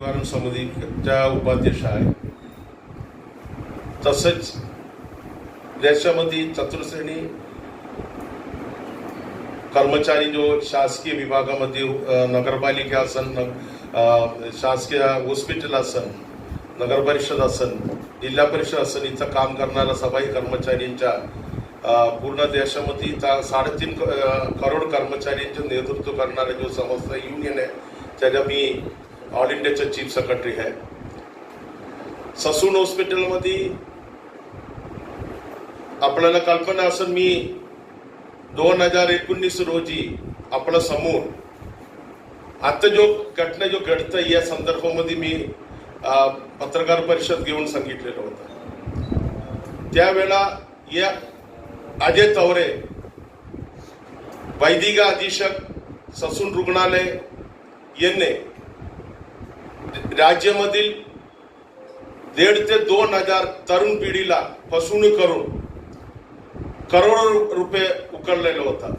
निवारण समितीच्या उपाध्यक्ष आहे तसंच देशामध्ये चतुर्श्रेणी कर्मचारी जो शासकीय विभागामध्ये नगरपालिका असन शासकीय हॉस्पिटल असन नगर परिषद असन जिल्हा परिषद असन इथं काम करणाऱ्या सफाई कर्मचाऱ्यांच्या पूर्ण देशामध्ये साडेतीन करोड कर्मचाऱ्यांचे नेतृत्व करणारे जो संस्था युनियन आहे त्याच्या मी ऑल इंडियाचा चीफ सेक्रेटरी आहे ससून हॉस्पिटलमध्ये आपल्याला कल्पना असेल मी दोन हजार एकोणीस रोजी आपल्यासमोर आता जो घटना जो घडतं या संदर्भामध्ये मी पत्रकार परिषद घेऊन सांगितलेलं होतं. त्यावेळेला या अजय तवरे वैदिका अधीक्षक ससून रुग्णालय यांनी राज्यामधील दीड ते दोन हजार तरुण पिढीला फसवणूक करून करोडो रुपये उकळलेला होता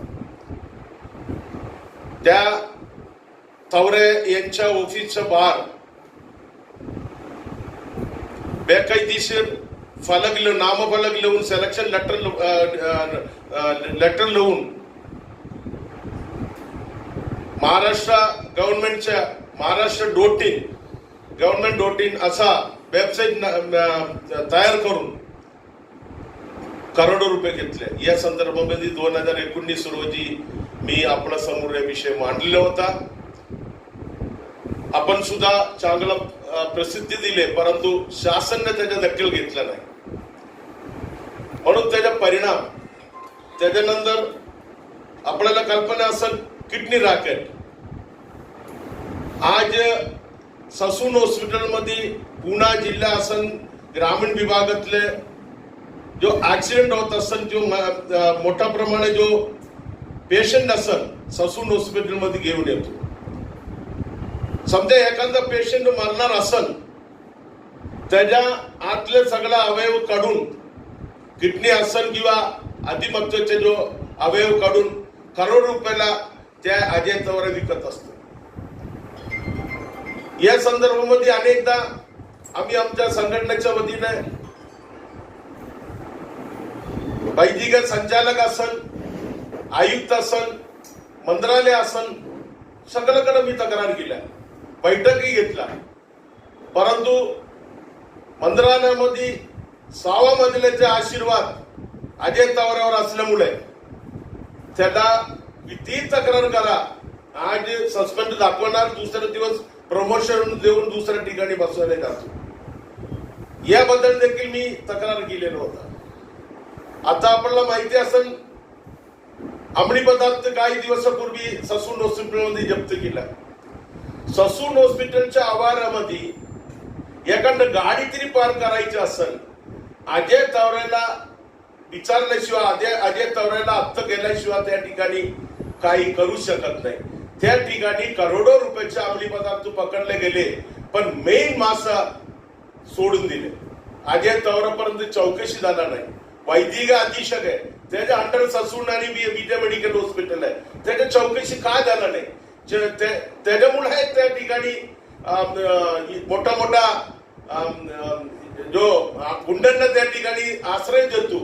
त्या तवरे यांच्या ऑफिसच्या बाहेर बेकायदेशीर फलक लिहून नामफलक लिहून सिलेक्शन लेटर लेटर लिहून महाराष्ट्र गव्हर्नमेंटच्या Maharashtra dot government dot in असा वेबसाईट तयार करून करोडो रुपये घेतले. या संदर्भामध्ये दोन हजार एकोणीस रोजी मी आपल्यासमोर या विषय मांडलेला होता. आपण सुद्धा चांगला प्रसिद्धी दिले परंतु शासनने त्याचा दखल घेतला नाही. म्हणून त्याचा परिणाम त्याच्यानंतर आपल्याला कल्पना असेल किडनी रॅकेट. आज ससून हॉस्पिटलमध्ये पुणा जिल्हा असन ग्रामीण विभागातले जो ॲक्सिडेंट होत असं जो मोठ्या प्रमाणे जो पेशंट असेल ससून हॉस्पिटलमध्ये घेऊन येतो. समजा एखादा पेशंट मरणार असन त्याच्या आतले सगळा अवयव काढून किडनी असेल किंवा अधिमत्वाचे जो अवयव काढून करोड रुपयाला त्या अजय तवरे विकत असतो. या संदर्भामध्ये अनेकदा आम्ही आमच्या संघटनेच्या वतीने वैदिक संचालक असल आयुक्त असल मंत्रालय असल सगळ्याकडे मी तक्रार केल्या बैठकही घेतला परंतु मंत्रालयामध्ये सहावा मजल्याचे आशीर्वाद अजय तवऱ्यावर असल्यामुळे त्याला किती तक्रार करा. आज सस्पेंड दाखवणार दुसरा दिवस प्रमोशन देऊन दुसऱ्या ठिकाणी बसवले जातो. याबद्दल देखील मी तक्रार केलेला होता. आता आपल्याला माहिती असेल अंमली पदार्थ काही दिवसापूर्वी ससून हॉस्पिटलमध्ये जप्त केला. ससून हॉस्पिटलच्या आवारामध्ये एखादं गाडी तरी पार करायची असेल अजय तवरेला विचारल्याशिवाय अजय अजय तवरेला हत्त केल्याशिवाय त्या ठिकाणी काही करू शकत नाही. त्या ठिकाणी करोडो रुपयाचे अंमली पदार्थ पकडले गेले पण मेन मासा सोडून दिले. अजय तवरापर्यंत चौकशी झाला नाही. वैदिक अधीक्षक आहे. त्याच्या अंडर ससून आणि वि- विजय मेडिकल हॉस्पिटल आहे. त्याच्या चौकशी का झाला नाही? त्याच्यामुळे त्या ठिकाणी मोठा मोठा जो गुंडांना त्या ठिकाणी आश्रय देतो.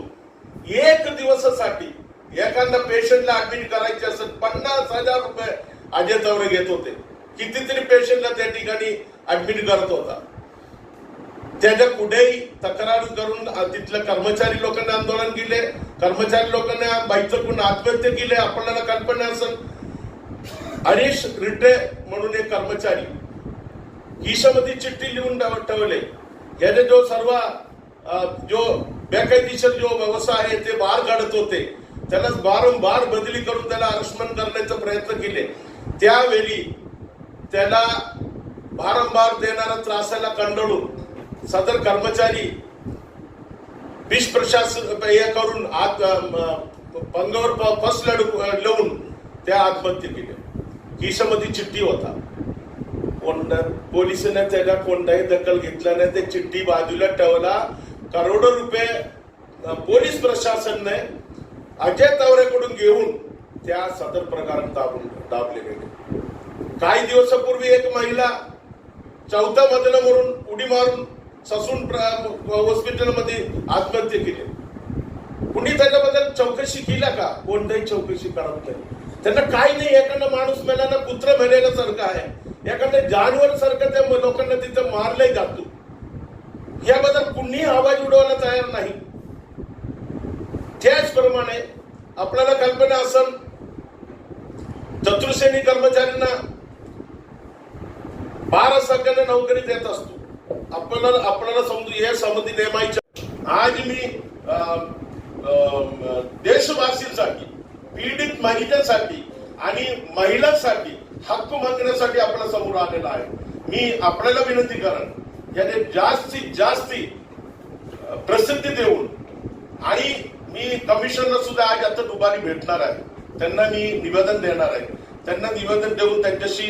एक दिवसासाठी एखाद्या पेशंटला ऍडमिट करायचे असेल पन्नास हजार रुपये अजय तवरे घेत होते. कितीतरी पेशंटला त्या ठिकाणी ऍडमिट करत होता. त्याच्या कुठेही तक्रार करून तिथल्या कर्मचारी लोकांनी आंदोलन केले. कर्मचारी लोकांना कोण आत्महत्या केले आपल्याला कल्पना असेल हरीश रिटे म्हणून एक कर्मचारी खिशामध्ये चिठ्ठी लिहून ठेवले. याने जो सर्व जो बेकायदेशीर जो व्यवसाय आहे ते बाहेर काढत होते. त्याला वारंवार बदली करून त्याला आरक्षण करण्याचा प्रयत्न केले. त्यावेळी त्याला वारंवार देणारा त्रासाला कंटाळून सदर कर्मचारी विष प्रशासन हे करून आत पंगावर फस लढ- लावून त्या आत्महत्या केल्या. खिशामध्ये चिठ्ठी होता. कोण पोलिसांनी त्याला कोणताही दखल घेतला नाही. ते चिठ्ठी बाजूला ठेवला. करोडो रुपये पोलीस प्रशासनने अजय तावरेकडून घेऊन त्या सदर प्रकारात दाबून दाबले गेले. काही दिवसापूर्वी एक महिला चौथ्या मधलं म्हणून उडी मारून ससून हॉस्पिटलमध्ये आत्महत्या केली. कुणी त्याच्याबद्दल चौकशी केल्या का? कोणत्याही चौकशी करत नाही त्यांना काही नाही एखादा माणूस मेल्यानं कुत्र मेलेल्यासारखं आहे. एखाद्या जानवर सारखं त्या लोकांना तिथं मारलंय जातो. याबद्दल कुणीही आवाज उडवायला तयार नाही. त्याचप्रमाणे आपल्याला कल्पना असेल चतुर्श्रेणी कर्मचाऱ्यांना भारत सरकारने नोकरी देत असतो. आपल्याला आपल्याला समजू या समिती नेमायच्या आज मी अं, देशवासींसाठी पीडित महिलांसाठी आणि महिलांसाठी हक्क मागण्यासाठी आपल्यासमोर आलेला आहे. मी आपल्याला विनंती करेन याने जास्तीत जास्ती प्रसिद्धी देऊन आणि मी कमिशनर सुद्धा आज आता दुपारी भेटणार आहे. त्यांना मी निवेदन देणार आहे. त्यांना निवेदन देऊन त्यांच्याशी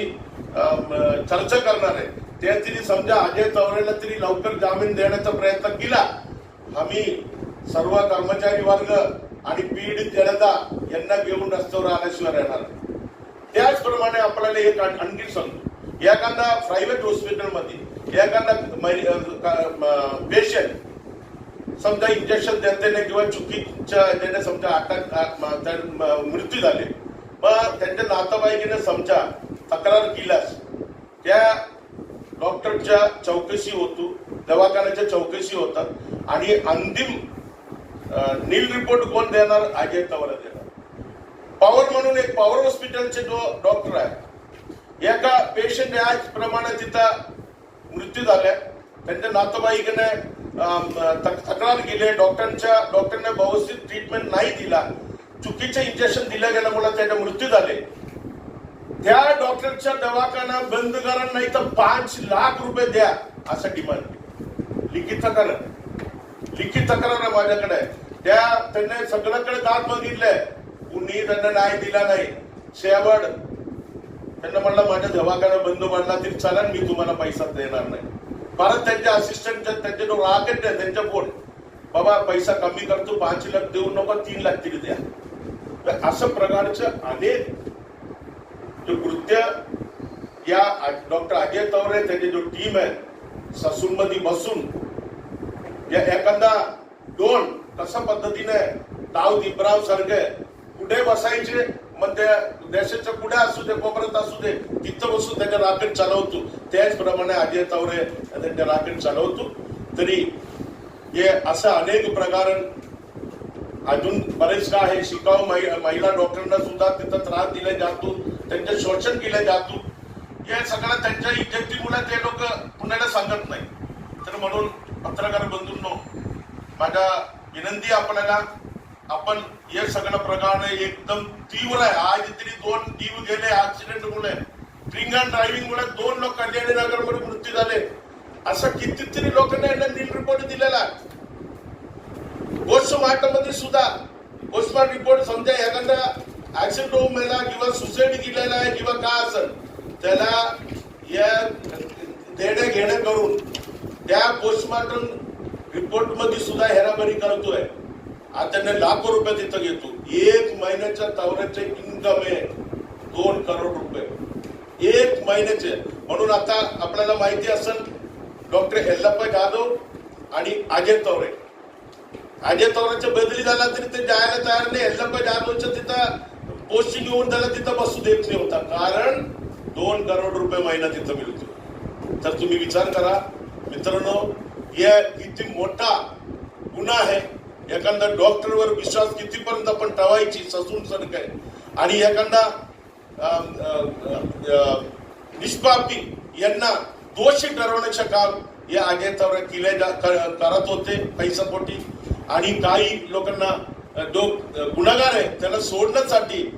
चर्चा करणार आहे. त्या तिने समजा अजय चौरेला तिने लवकर जामीन देण्याचा प्रयत्न केला. आम्ही सर्व कर्मचारी वर्ग आणि पीडित जनता यांना घेऊन रस्त्यावर आल्याशिवाय राहणार त्याचप्रमाणे आपल्याला एक आणखी सांगतो. एखादा प्रायव्हेट हॉस्पिटलमध्ये एखादा पेशंट समजा इंजेक्शन देताना किंवा चुकीच्या याने समजा आता मृत्यू झाले. मग त्यांच्या नातेवाईकीने समजा तक्रार केल्यास त्या डॉक्टरच्या चौकशी होतो दवाखान्याच्या चौकशी होतात आणि अंतिम नील रिपोर्ट कोण देणार? अजय तवरा देणार. पॉवर म्हणून एक पॉवर हॉस्पिटलचे जो डॉक्टर आहे एका पेशंट याचप्रमाणे तिथं मृत्यू झाल्या. त्यांच्या नातेवाईकाने तक्रार गेले डॉक्टरांच्या डॉक्टरने व्यवस्थित ट्रीटमेंट नाही दिला. चुकीचे इंजेक्शन दिल्या गेल्यामुळे त्याचे मृत्यू झाले. त्या डॉक्टरच्या दवाखाना बंद करा नाही तर पाच लाख रुपये द्या असं डिमांड लिखित तक्रार. लिखित तक्रार आहे. माझ्याकडे त्या त्यांनी सगळ्याकडे दात मागितलंय कुणी त्यांना न्याय दिला नाही. शेवट त्यांना म्हणलं माझ्या दवाखाना बंद म्हणला तरी चालेल मी तुम्हाला पैसा देणार नाही. परत त्यांच्या असिस्टंट त्यांचे जो राकेट नाही त्यांच्या फोन बाबा पैसा कमी करतो पाच लाख देऊ नको तीन लाख तरी द्या. तर असं प्रकारचं अनेक जो कृत्य या डॉक्टर अजय तवरे त्यांची जो टीम आहे ससूनमध्ये बसून या एखादा दोन कशा पद्धतीने ताव दिपराव सारखे कुठे बसायचे? मग त्या देशाच्या पुढे असू दे कोपऱ्यात असू दे तिथं बसून त्यांना राकेट चालवतो. त्याचप्रमाणे अजय तावरे त्यांच्या राकेट चालवतो. तरी हे असं अनेक प्रकार अजून बरेच काय आहे. शिकाऊ महिला डॉक्टरांना सुद्धा तिथं त्रास दिला जातो. त्यांचे शोषण केले जातो. हे सगळ्या त्यांच्या इज्जतीमुळे ते लोक पुण्याला सांगत नाही. तर म्हणून पत्रकार बंधूंनो माझ्या विनंती आपल्याला आपण हे सगळं प्रकारे एकदम तीव्र आहे. आज तरी दोन जीव गेले ऍक्सिडेंट मुळे. ड्रिंक अँड ड्रायव्हिंग मुळे दोन लोक कल्याणी नगरमध्ये मृत्यू झाले. असं कितीतरी लोकांना यांना नील रिपोर्ट दिलेला आहे. मध्ये सुद्धा पोस्टमार्टम रिपोर्ट समजा एखादा ऍक्सिडेंट होऊन मेला किंवा सुसाईड केलेला आहे किंवा काय असेल त्याला या देणे घेणे करून त्या पोस्टमार्टम रिपोर्टमध्ये सुद्धा हेराबरी करतोय. आता त्यांनी लाखो रुपये तिथं घेतो. एक महिन्याच्या तवऱ्याचे इन्कम आहे. दोन करोड रुपये. एक महिन्याचे. म्हणून आता आपल्याला माहिती असेल डॉक्टर हेल्लप्पा जाधव आणि अजय तवरे. अजय तवराच्या बदली झाला तरी ते जायला तयार नाही. हेल्लप्पा जाधवच्या तिथं पोस्टिंग घेऊन त्याला तिथं बसू देत नाही होता. कारण दोन करोड रुपये महिना तिथं मिळतो. तर तुम्ही विचार करा. मित्रांनो या किती मोठा गुन्हा आहे. एखादा डॉक्टरवर विश्वास कितीपर्यंत आपण ठेवायची ससून सारखं आहे. आणि एखादा निष्पापी यांना दोषी ठरवण्याचे काम या आगेतावर केले जा- करत होते पैसापोटी आणि काही लोकांना जो अं, गुन्हेगार आहे त्याला सोडण्यासाठी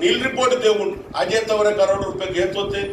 नील रिपोर्ट देऊन अजय तवरे करोड रुपये घेत होते.